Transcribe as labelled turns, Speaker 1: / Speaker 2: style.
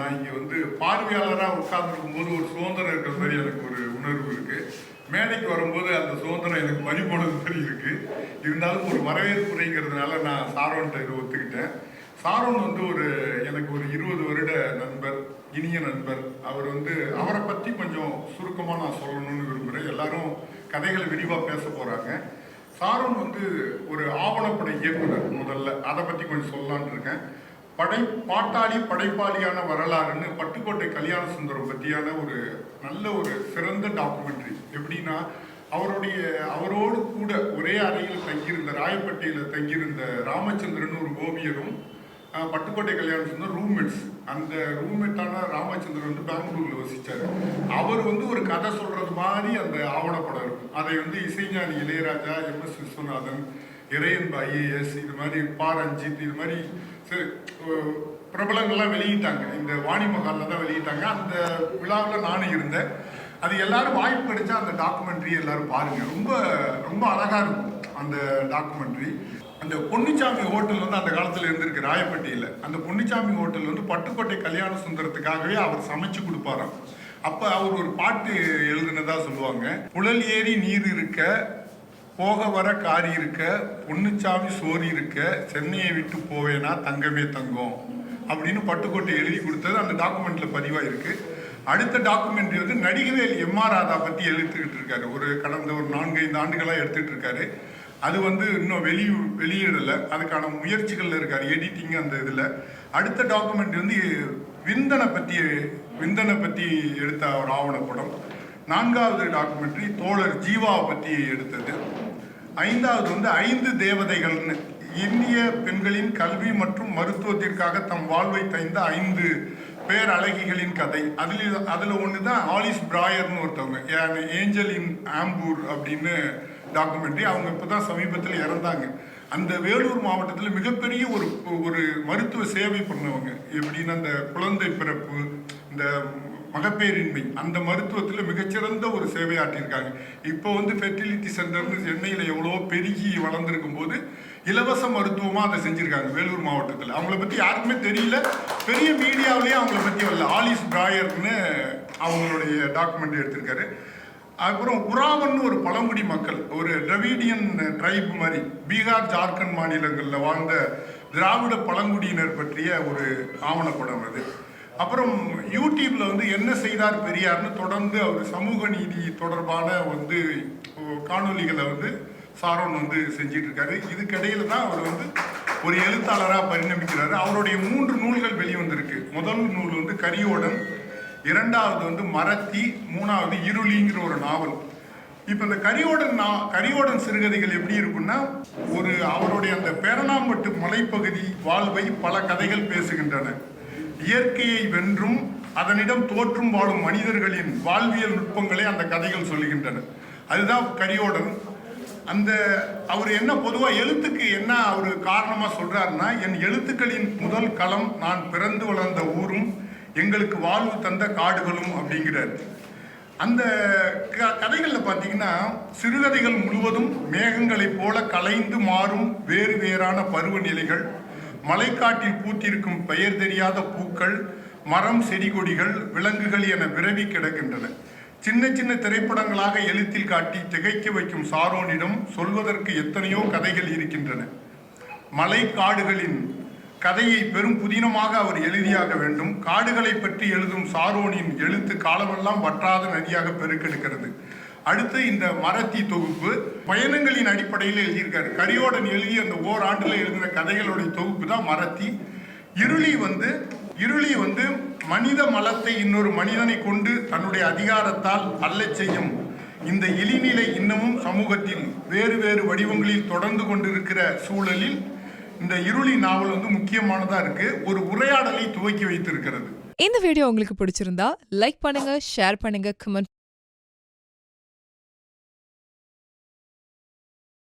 Speaker 1: நான் இங்கே வந்து பார்வையாளராக உட்கார்ந்துருக்கும் போது ஒரு சுதந்திரம் இருக்கிற மாதிரி எனக்கு ஒரு உணர்வு இருக்கு. மேடைக்கு வரும்போது அந்த சுதந்திரம் எனக்கு பறிபோனது மாதிரி இருக்கு. இருந்தாலும் ஒரு வரவேற்புரைங்கிறதுனால நான் சாரோன்ட்ட இதை ஒத்துக்கிட்டேன். சாரோன் வந்து ஒரு எனக்கு ஒரு இருபது வருட நண்பர் இனிய நண்பர். அவர் வந்து அவரை பற்றி கொஞ்சம் சுருக்கமாக நான் சொல்லணும்னு விரும்புகிறேன் எல்லாரும் கதைகளை விரிவாக பேச போகிறாங்க சாரோன் வந்து ஒரு ஆவணப்படை இயக்குனர் முதல்ல. அதை பற்றி கொஞ்சம் சொல்லலான்னு இருக்கேன். படை பாட்டாளி படைப்பாளியான வரலாறுன்னு பட்டுக்கோட்டை கல்யாண சுந்தரம் பற்றியான ஒரு நல்ல ஒரு சிறந்த டாக்குமெண்ட்ரி எப்படின்னா அவருடைய அவரோடு கூட ஒரே அறையில் தங்கியிருந்த ராயப்பட்டியில் தங்கியிருந்த ராமச்சந்திரன் ஒரு ஓவியரும் பட்டுக்கோட்டை கல்யாண சுந்தரம் ரூம்மேட்ஸ் அந்த ரூம்மேட்டான ராமச்சந்திரன் வந்து பெங்களூரில் வசித்தார் அவர் வந்து ஒரு கதை சொல்கிறது மாதிரி அந்த ஆவணப்படம் இருக்கும். அதை வந்து இசைஞானி Ilaiyaraaja M S Viswanathan Iraianbu IAS இது மாதிரி பாரஞ்சித் இது மாதிரி பிரபலங்கள்லாம் வெளியிட்டாங்க. இந்த வாணி மகாலில் தான் வெளியிட்டாங்க. அந்த விழாவில் நானும் இருந்தேன். அது எல்லாரும் வாய்ப்பு கிடைச்சா அந்த டாக்குமெண்ட்ரி எல்லாரும் பாருங்க. ரொம்ப ரொம்ப அழகா இருக்கும் அந்த டாக்குமெண்ட்ரி. அந்த பொன்னிச்சாமி ஹோட்டல் வந்து அந்த காலத்தில் இருந்திருக்கு ராயப்பட்டியில். அந்த பொன்னிச்சாமி ஹோட்டல் வந்து பட்டுக்கோட்டை கல்யாண சுந்தரத்துக்காகவே அவர் சமைச்சு கொடுப்பாராம். அப்போ அவர் ஒரு பாட்டு எழுதுனதா சொல்லுவாங்க. புழல் ஏறி நீர் இருக்க போக வர காரி இருக்க பொன்னுச்சாமி சோறு இருக்க சென்னையை விட்டு போவேனா தங்கமே தங்கம் அப்படின்னு பட்டுக்கோட்டை எழுதி கொடுத்தது அந்த டாக்குமெண்ட்ல பதிவாயிருக்கு. அடுத்த டாக்குமெண்ட்ரி வந்து நடிகவேல் எம்ஆர் ராதா பற்றி எழுத்துக்கிட்டு இருக்காரு. ஒரு கடந்த ஒரு நான்கு ஐந்து ஆண்டுகளாக எடுத்துகிட்டு இருக்காரு. அது வந்து இன்னும் வெளி வெளியிடலை. அதுக்கான முயற்சிகளில் இருக்காரு. எடிட்டிங் அந்த இதில். அடுத்த டாக்குமெண்ட் வந்து விந்தனை பற்றி விந்தனை பற்றி எடுத்த ஒரு ஆவணப்படம். நான்காவது டாக்குமெண்ட்ரி தோழர் ஜீவாவை பற்றி எடுத்தது. ஐந்தாவது வந்து ஐந்து தேவதைகள்னு இந்திய பெண்களின் கல்வி மற்றும் மருத்துவத்திற்காக தம் வாழ்வை தைந்த ஐந்து பேர் அழகிகளின் கதை. அதில் அதில் ஒன்று தான் ஆலிஸ் பிராயர்னு ஒருத்தவங்க ஏஞ்சல் இன் ஆம்பூர் அப்படின்னு டாக்குமெண்ட்ரி அவங்க இப்போ தான் சமீபத்தில் இறந்தாங்க. அந்த வேலூர் மாவட்டத்தில் மிகப்பெரிய ஒரு ஒரு மருத்துவ சேவை பண்ணவங்க. எப்படின்னா அந்த குழந்தை பிறப்பு இந்த மகப்பேரின்மை அந்த மருத்துவத்தில் மிகச்சிறந்த ஒரு சேவையாற்றியிருக்காங்க இப்போ வந்து ஃபெர்டிலிட்டி சென்டர்னு சென்னையில் எவ்வளோ பெருகி வளர்ந்துருக்கும் போது இலவச மருத்துவமாக அதை செஞ்சுருக்காங்க வேலூர் மாவட்டத்தில். அவங்கள பற்றி யாருக்குமே தெரியல. பெரிய மீடியாவிலேயே அவங்கள பற்றி வரல. ஆலிஸ் பிராயர்னு அவங்களுடைய டாக்குமெண்ட் எடுத்திருக்காரு. அப்புறம் உராவன்னு ஒரு பழங்குடி மக்கள் ஒரு டிரவிடியன் ட்ரைப் மாதிரி பீகார் ஜார்க்கண்ட் மாநிலங்களில் வாழ்ந்த திராவிட பழங்குடியினர் பற்றிய ஒரு ஆவணப்படம் அது. அப்புறம் யூடியூப்ல வந்து என்ன செய்தார் பெரியார்னு தொடர்ந்து அவர் சமூக நீதி தொடர்பான வந்து காணொளிகளை வந்து சாரோன் வந்து செஞ்சிட்டு இருக்காரு இதுக்கிடையில தான் அவர் வந்து ஒரு எழுத்தாளராக பரிணமிக்கிறாரு. அவருடைய மூன்று நூல்கள் வெளிவந்திருக்கு. முதல் நூல் வந்து கரியோடன் இரண்டாவது வந்து மரத்தி மூணாவது இருளிங்கிற ஒரு நாவல். இப்போ இந்த கரியோடன் நா கரியோடன் சிறுகதைகள் எப்படி இருக்குன்னா ஒரு அவருடைய அந்த பேரணாம்பட்டு மலைப்பகுதி வாழ்வை பல கதைகள் பேசுகின்றன. இயற்கையை வென்றும் அதனிடம் தோற்றும் வாழும் மனிதர்களின் வாழ்வியல் நுட்பங்களை அந்த கதைகள் சொல்லுகின்றன. அதுதான் கரியோடன். அந்த அவர் என்ன பொதுவாக எழுத்துக்கு என்ன அவர் காரணமாக சொல்கிறாருன்னா என் எழுத்துக்களின் முதல் களம் நான் பிறந்து வளர்ந்த ஊரும் எங்களுக்கு வாழ்வு தந்த காடுகளும் அப்படிங்கிறார். அந்த க கதைகளில் பார்த்தீங்கன்னா சிறுகதைகள் முழுவதும் மேகங்களைப் போல கலைந்து மாறும் வேறு வேறான பருவநிலைகள் மலைக்காட்டில் பூத்திருக்கும் பெயர் தெரியாத பூக்கள் மரம் செடி கொடிகள் விலங்குகள் என விரவி கிடக்கின்றன. சின்ன சின்ன திரைப்படங்களாக எழுத்தில் காட்டி திகைக்க வைக்கும் சாரோனிடம் சொல்வதற்கு எத்தனையோ கதைகள் இருக்கின்றன. மலை காடுகளின் கதையை பெரும் புதினமாக அவர் எழுதியாக வேண்டும். காடுகளை பற்றி எழுதும் சாரோனின் எழுத்து காலமெல்லாம் வற்றாத நதியாக பெருக்கெடுக்கிறது. அடுத்து இந்த மரத்தி தொகுப்பு பயணங்களின் அடிப்படையில் எழுதியிருக்காரு. கரியோடன் எழுதி அந்த ஓராண்டில் எழுதின கதைகளுடைய தொகுப்பு தான் மரத்தி. இருளி வந்து இருளி வந்து மனித மலத்தை இன்னொரு மனிதனை கொண்டு தன்னுடைய அதிகாரத்தால் அல்லச் செய்யும். இந்த இழிநிலை இன்னமும் சமூகத்தில் வேறு வேறு வடிவங்களில் தொடர்ந்து கொண்டிருக்கிற சூழலில் இந்த இருளி நாவல் வந்து முக்கியமானதா இருக்கு. ஒரு உரையாடலை துவக்கி வைத்திருக்கிறது.
Speaker 2: இந்த வீடியோ உங்களுக்கு பிடிச்சிருந்தா லைக் பண்ணுங்க ஷேர் பண்ணுங்க கமெண்ட்